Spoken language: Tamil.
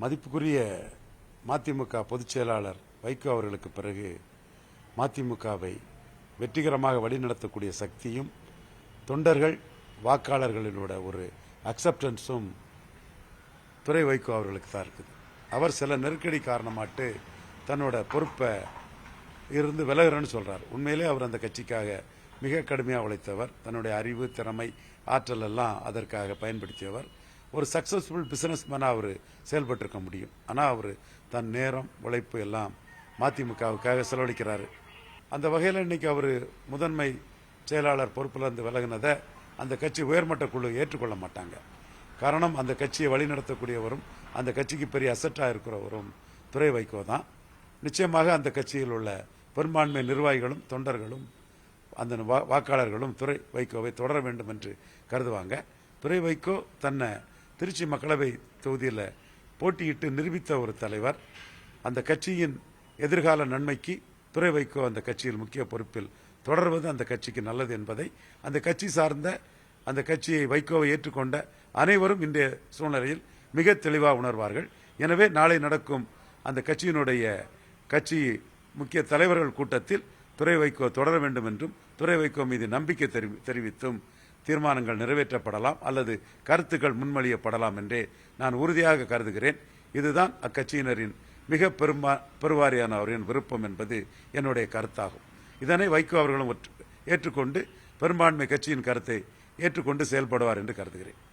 மதிப்புக்குரிய மதிமுக பொதுச் செயலாளர் வைகோ அவர்களுக்கு பிறகு மதிமுகவை வெற்றிகரமாக வழிநடத்தக்கூடிய சக்தியும் தொண்டர்கள் வாக்காளர்களினோட ஒரு அக்செப்டன்ஸும் துறை வைகோ அவர்களுக்கு தான் இருக்குது. அவர் சில நெருக்கடி காரணமாட்டு தன்னோட பொறுப்பை இருந்து விலகிறேன்னு சொல்றார். உண்மையிலே அவர் அந்த கட்சிக்காக மிக கடுமையாக உழைத்தவர். தன்னுடைய அறிவு திறமை ஆற்றல் எல்லாம் அதற்காக பயன்படுத்தியவர். ஒரு சக்சஸ்ஃபுல் பிஸ்னஸ் மேனாக அவர் செயல்பட்டிருக்க முடியும். ஆனால் அவர் தன் நேரம் உழைப்பு எல்லாம் மதிமுகவுக்காக செலவழிக்கிறாரு. அந்த வகையில் இன்னைக்கு அவர் முதன்மை செயலாளர் பொறுப்பிலிருந்து விலகினதை அந்த கட்சி உயர்மட்ட குழு ஏற்றுக்கொள்ள மாட்டாங்க. காரணம் அந்த கட்சியை வழிநடத்தக்கூடியவரும் அந்த கட்சிக்கு பெரிய அசட்டாக இருக்கிறவரும் துறை வைகோ தான். நிச்சயமாக அந்த கட்சியில் உள்ள பெரும்பான்மை நிர்வாகிகளும் தொண்டர்களும் அந்த வா- வாக்காளர்களும் துறை வைகோவை தொடர வேண்டும் என்று கருதுவாங்க. துறை வைகோ தன்னை திருச்சி மக்களவை தொகுதியில் போட்டியிட்டு நிரூபித்த ஒரு தலைவர். அந்த கட்சியின் எதிர்கால நன்மைக்கு துறை வைகோ அந்த கட்சியில் முக்கிய பொறுப்பில் தொடர்வது அந்த கட்சிக்கு நல்லது என்பதை அந்த கட்சி சார்ந்த அந்த கட்சியை வைகோவை ஏற்றுக்கொண்ட அனைவரும் இன்றைய சூழ்நிலையில் மிக தெளிவாக உணர்வார்கள். எனவே நாளை நடக்கும் அந்த கட்சியினுடைய கட்சி முக்கிய தலைவர்கள் கூட்டத்தில் துறை வைகோ தொடர வேண்டும் என்றும் துறை வைகோ மீது நம்பிக்கை தெரிவி- தெரிவித்தும் தீர்மானங்கள் நிறைவேற்றப்படலாம் அல்லது கருத்துக்கள் முன்மொழியப்படலாம் என்றே நான் உறுதியாக கருதுகிறேன். இதுதான் அக்கட்சியினரின் மிக பெரும்பா பெருவாரியானவரின் விருப்பம் என்பது என்னுடைய கருத்தாகும். இதனை வைகோ அவர்களும் ஒற்று- ஏற்றுக்கொண்டு பெரும்பான்மை கட்சியின் கருத்தை ஏற்றுக்கொண்டு செயல்படுவார் என்று கருதுகிறேன்.